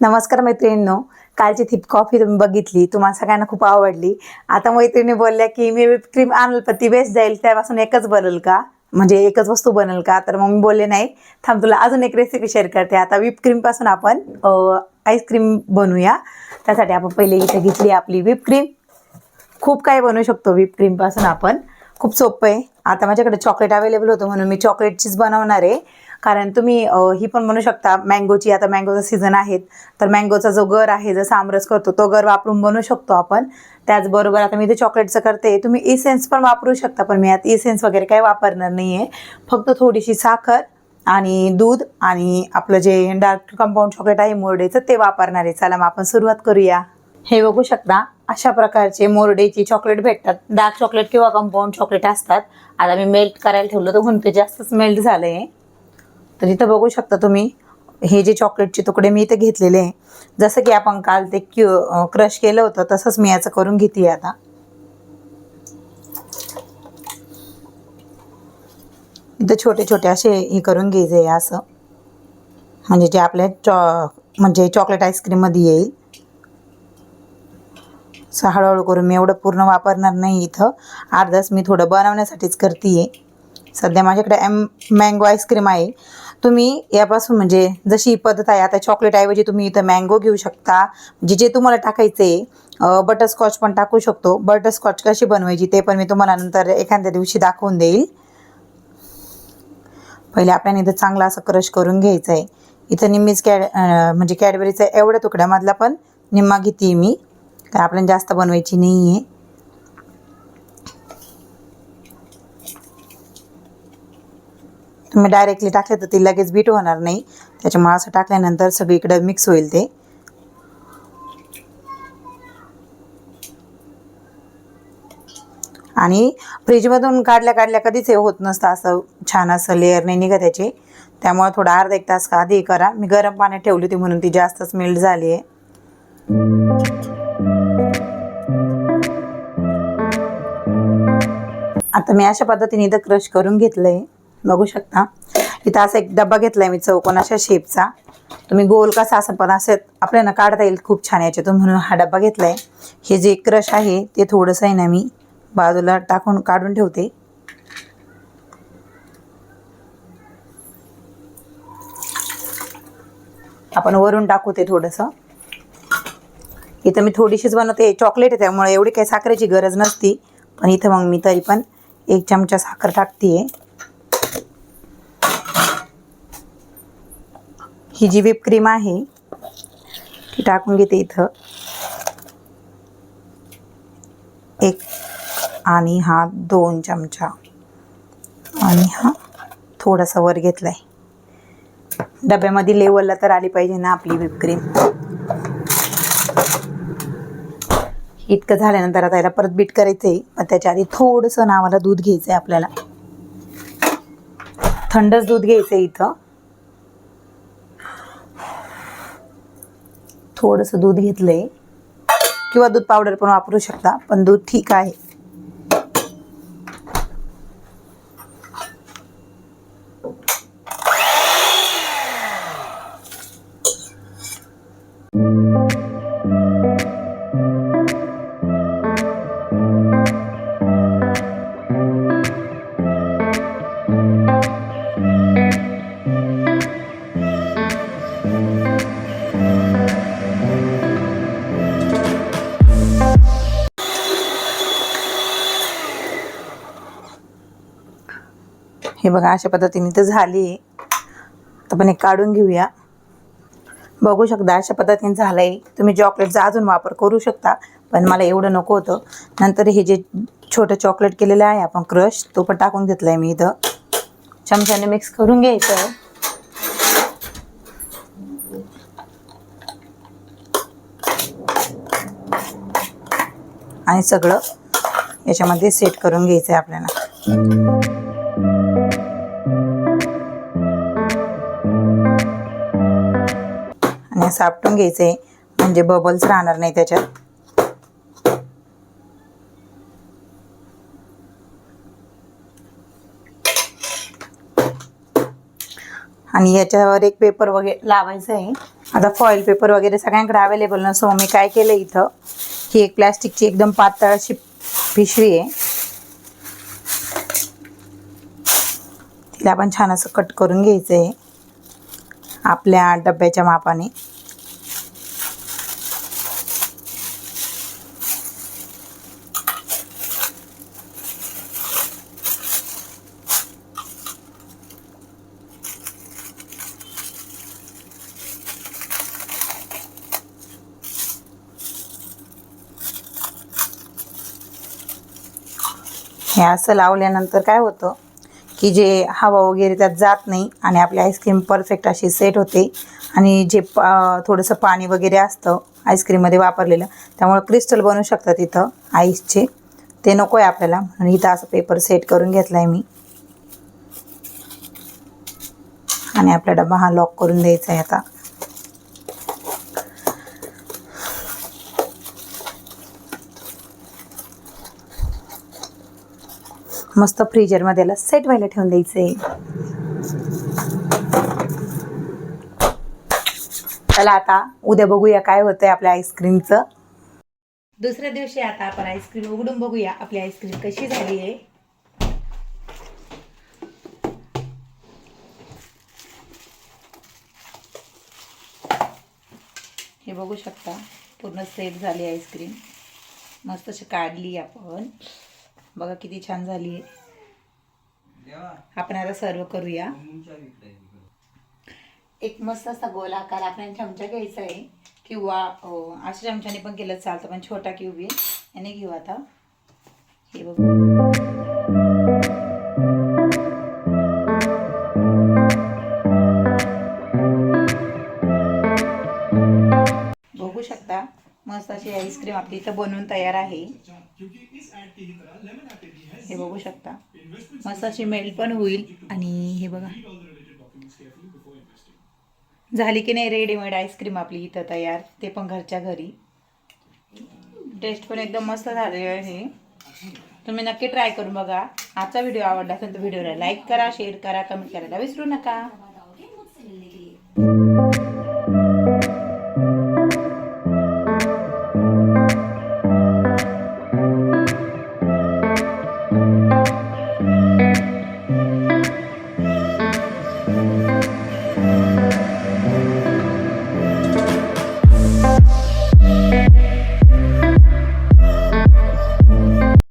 नमस्कार मैत्रिणींनो. कालची थिप कॉफी तुम्ही बघितली तुम्हाला सगळ्यांना खूप आवडली. आता मैत्रिणी बोलल्या की मी व्हिप क्रीम आणल पण ती बेस्ट जाईल त्यापासून एकच बनल का? म्हणजे एकच वस्तू बनल का? तर मग मी बोलले नाही थांब तुला अजून एक रेसिपी शेअर करते. आता व्हिप क्रीमपासून आपण आईस्क्रीम बनवूया त्यासाठी आपण पहिले इथे घेतली आपली व्हिप क्रीम खूप काही बनवू शकतो व्हिप क्रीमपासून आपण. खूप सोपं आहे. आता माझ्याकडे चॉकलेट अवेलेबल होतं म्हणून मी चॉकलेटचीच बनवणार आहे. कारण तुम्ही ही पण म्हणू शकता मँगोची आता मँगोचा सीझन आहेत तर मँगोचा जो गर आहे जसा आमरस करतो तो गर वापरून बनवू शकतो आपण. त्याचबरोबर आता मी ते चॉकलेटचं करते तुम्ही इसेन्स पण वापरू शकता पण मी आता इसेन्स वगैरे काही वापरणार नाही आहे फक्त थोडीशी साखर आणि दूध आणि आपलं जे डार्क कंपाऊंड चॉकलेट आहे मोरडेचं ते वापरणार आहे. चला मग आपण सुरुवात करूया. हे बघू शकता अशा प्रकारचे मोरडेची चॉकलेट भेटतात. डार्क चॉकलेट किंवा कंपाऊंड चॉकलेट असतात. आता मी मेल्ट करायला ठेवलं तर म्हणते जास्तच मेल्ट झालं आहे तर इथं बघू शकता तुम्ही हे जे चॉकलेटचे तुकडे मी इथे घेतलेले आहे. जसं की आपण काल ते क्यू क्रश केलं होतं तसंच मी याचं करून घेते आता. इथं छोटे छोटे असे हे करून घ्यायचे असं. म्हणजे जे आपल्या चॉ म्हणजे चॉकलेट आईस्क्रीममध्ये येईल. असं हळूहळू करून मी एवढं पूर्ण वापरणार नाही इथं. अर्धाच मी थोडं बनवण्यासाठीच करते आहे सध्या माझ्याकडे एम मँगो आईस्क्रीम आहे. तुम्ही यापासून म्हणजे जशी ही पद्धत आहे आता चॉकलेट ऐवजी तुम्ही इथं मँगो घेऊ शकता. म्हणजे जे तुम्हाला टाकायचं आहे बटरस्कॉच पण टाकू शकतो. बटरस्कॉच कशी बनवायची ते पण मी तुम्हाला नंतर एखाद्या दिवशी दाखवून देईल. पहिले आपल्याला इथं चांगला असं क्रश करून घ्यायचं आहे. इथं निम्मीच कॅड म्हणजे कॅडबरीचा एवढ्या तुकड्यामधला पण निम्मा घेते मी. काय आपल्याला जास्त बनवायची नाही आहे तुम्ही डायरेक्टली टाकले तर ती लगेच बीट होणार नाही. त्याच्यामुळे असं टाकल्यानंतर सगळीकडे मिक्स होईल ते. आणि फ्रीजमधून काढल्या काढल्या कधीच हे होत नसतं. असं छान असं लेअर नाही निघत त्याचे त्यामुळे थोडा अर्धा एक तास का आधी करा. मी गरम पाण्यात ठेवली होती म्हणून ती जास्तच मेल्ट झाली आहे आता मी अशा पद्धतीने इथं क्रश करून घेतलंय. बघू शकता. इथं असा एक डब्बा घेतलाय मी चौकोन अशा शेपचा तुम्ही गोल कसा असं पण असं आपल्याला काढता येईल खूप छान याच्यातून म्हणून हा डब्बा घेतलाय. हे जे क्रश आहे ते थोडंसं आहे ना मी बाजूला टाकून काढून ठेवते. आपण वरून टाकू ते थोडंसं. इथं मी थोडीशीच बनवते चॉकलेट आहे त्यामुळे एवढी काही साखरेची गरज नसती. पण इथं मग मी तरी पण एक चमचा साखर टाकते ही जी व्हिप क्रीम आहे ती टाकून घेते इथं. एक आणि हा दोन चमचा. आणि हा थोडासा वर घेतला आहे डब्यामध्ये लेवलला तर आली पाहिजे ना आपली व्हिप क्रीम इतकं झाल्यानंतर आता याला परत बीट करायचं आहे मग त्याच्या आधी थोडंसं नावाला दूध घ्यायचं आहे आपल्याला. थंडच दूध घ्यायचं आहे इथं. थोडंसं दूध घेतलं आहे किंवा दूध पावडर पण वापरू शकता पण दूध ठीक आहे. हे बघा अशा पद्धतीने तर झाली. आहे तर पण एक काढून घेऊया. बघू शकता अशा पद्धतीने झालं आहे तुम्ही चॉकलेटचा अजून वापर करू शकता पण मला एवढं नको होतं. नंतर हे जे छोटं चॉकलेट केलेलं आहे आपण क्रश तो पण टाकून घेतला आहे मी इथं. चमच्याने मिक्स करून घ्यायचं. आणि सगळं याच्यामध्ये सेट करून घ्यायचं आहे आपल्याला. आणि सापटून घ्यायचे. म्हणजे बबल्स राहणार नाही त्याच्यात. आणि याच्यावर एक पेपर वगैरे लावायचं आहे. आता फॉईल पेपर वगैरे सगळ्यांकडे अवेलेबल नसो मी काय केलं इथं? ही एक प्लॅस्टिकची एकदम पातळ अशी पिशवी आहे. तिला आपण छान असं कट करून घ्यायचं आहे आपल्या डब्याच्या मापाने. हे असं लावल्यानंतर काय होतं की जे हवा वगैरे त्यात जात नाही आणि आपली आईस्क्रीम परफेक्ट अशी सेट होते. आणि जे पा थोडंसं पाणी वगैरे असतं आईस्क्रीममध्ये वापरलेलं त्यामुळं क्रिस्टल बनवू शकतात इथं आईसचे ते नको आहे आपल्याला. म्हणून इथं असं पेपर सेट करून घेतला आहे मी. आणि आपला डबा हा लॉक करून द्यायचा आहे आता. मस्त फ्रीजरमध्ये याला सेट व्हायला ठेवून द्यायचं. आहे चला आता उद्या बघूया काय होतंय आपल्या आईस्क्रीमचं दुसऱ्या दिवशी आता आपण आईस्क्रीम उघडून बघूया आपली आईस्क्रीम कशी झाली आहे. हे बघू शकता पूर्ण सेट झाली आईस्क्रीम मस्त अशी काढली आपण. बघा किती छान झाली आहे. आपण आता सर्व करूया. एक मस्त असा गोलाकार आपण चमचा घ्यायचा आहे. किंवा अशा चमच्याने पण केलं चालतं पण छोटा क्यूब आहे. याने घेऊ आता. हे बघू. बघू शकता मस्त अशी आईस्क्रीम आपली इथं बनवून तयार आहे. हे बघू शकता. मस्त अशी मेल्ट पण होईल आणि हे बघा. झाली की नाही रेडीमेड आईस्क्रीम आपली इथं तयार? ते पण घरच्या घरी. टेस्ट पण एकदम मस्त झालेली आहे तुम्ही नक्की ट्राय करून बघा. आजचा व्हिडिओ आवडला असेल तर व्हिडिओला लाईक करा शेअर करा कमेंट करायला विसरू नका.